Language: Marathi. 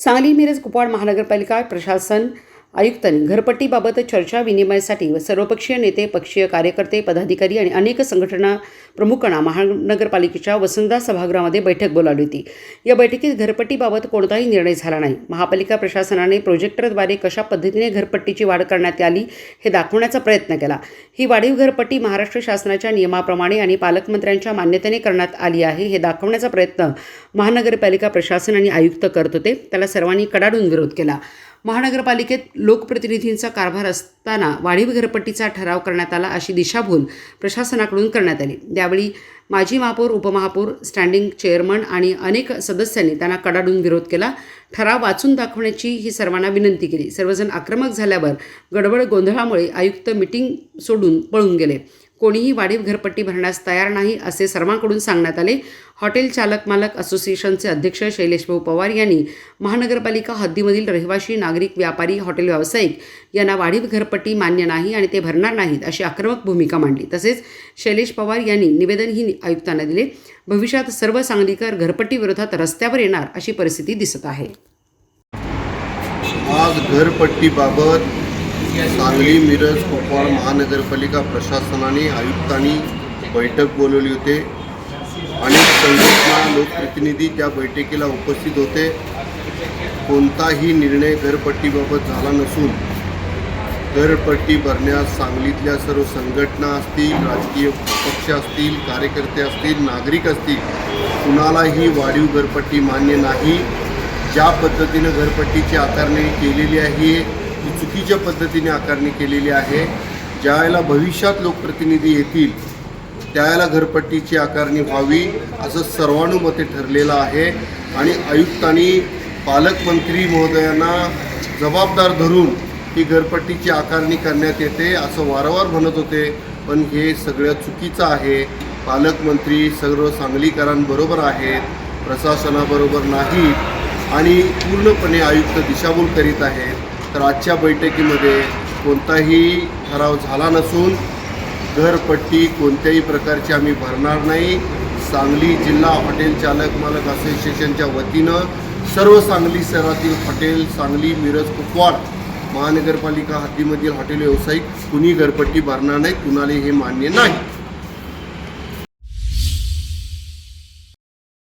सांगली मिरज कुपवाड महानगरपालिका प्रशासन आयुक्तांनी घरपट्टीबाबत चर्चा विनिमयासाठी व सर्वपक्षीय नेते पक्षीय कार्यकर्ते पदाधिकारी आणि अनेक संघटना प्रमुखांना महानगरपालिकेच्या वसंतदा सभागृहामध्ये बैठक बोलावली होती. या बैठकीत घरपट्टीबाबत कोणताही निर्णय झाला नाही. महापालिका प्रशासनाने प्रोजेक्टरद्वारे कशा पद्धतीने घरपट्टीची वाढ करण्यात आली हे दाखवण्याचा प्रयत्न केला. ही वाढीव घरपट्टी महाराष्ट्र शासनाच्या नियमाप्रमाणे आणि पालकमंत्र्यांच्या मान्यतेने करण्यात आली आहे हे दाखवण्याचा प्रयत्न महानगरपालिका प्रशासन आणि आयुक्त करत होते. त्याला सर्वांनी कडाडून विरोध केला. महानगरपालिकेत लोकप्रतिनिधींचा कारभार असताना वाढीव घरपट्टीचा ठराव करण्यात आला अशी दिशाभूल प्रशासनाकडून करण्यात आली. त्यावेळी माजी महापौर उपमहापौर स्टँडिंग चेअरमन आणि अनेक सदस्यांनी त्यांना कडाडून विरोध केला. ठराव वाचून दाखवण्याची ही सर्वांना विनंती केली. सर्वजण आक्रमक झाल्यावर गडबड गोंधळामुळे आयुक्त मिटिंग सोडून पळून गेले. कोणीही वाढीव घरपट्टी भरण्यास तयार नाही असे सर्वांकडून सांगण्यात आले. हॉटेल चालक मालक असोसिएशनचे अध्यक्ष शैलेशभाऊ पवार यांनी महानगरपालिका हद्दीमधील रहिवाशी नागरिक व्यापारी हॉटेल व्यावसायिक यांना वाढीव घरपट्टी मान्य नाही आणि ते भरणार नाहीत अशी आक्रमक भूमिका मांडली. तसेच शैलेश पवार यांनी निवेदनही आयुक्तांना दिले भविष्यात सर्व सांगलीकर घरपट्टीविरोधात रस्त्यावर येणार अशी परिस्थिती दिसत आहे. आज घरपट्टीबाबत सांगली मिरज कुपवाड महानगरपालिका प्रशासनाने आयुक्तांनी बैठक बोलवली होते. अनेक संघटना लोकप्रतिनिधी त्या बैठकीला उपस्थित होते. कोणताही निर्णय घरपट्टीबाबत झाला नसून घरपट्टी भरण्यास सांगलीतल्या सर्व संघटना असतील राजकीय पक्ष असतील कार्यकर्ते असतील नागरिक असतील कुणालाही वाढीव घरपट्टी मान्य नाही. ज्या पद्धतीनं घरपट्टीची आकारणी केलेली आहे ही चुकीच्या पद्धतीने आकारणी केलेली आहे. ज्यावेळेला भविष्यात लोकप्रतिनिधी येतील त्यावेळेला घरपट्टीची आकारणी व्हावी असं सर्वानुमते ठरलेलं आहे. आणि आयुक्तांनी पालकमंत्री महोदयांना जबाबदार धरून ही घरपट्टीची आकारणी करण्यात येते असं वारंवार म्हणत होते. पण हे सगळं चुकीचं आहे. पालकमंत्री सर्व सांगलीकरांबरोबर आहेत प्रशासनाबरोबर नाहीत आणि पूर्णपणे आयुक्त दिशाभूल करीत आहेत. तर आजच्या बैठकीमध्ये कोणताही ठराव झाला नसून घरपट्टी कोणत्याही प्रकारची आम्ही भरणार नाही. सांगली जिल्हा हॉटेल चालक मालक असोसिएशनच्या वतीनं सर्व सांगली शहरातील हॉटेल सांगली मिरज कुपवाड महानगरपालिका हद्दीमधील हॉटेल व्यावसायिक कुणी घरपट्टी भरणार नाही कुणाला हे मान्य नाही.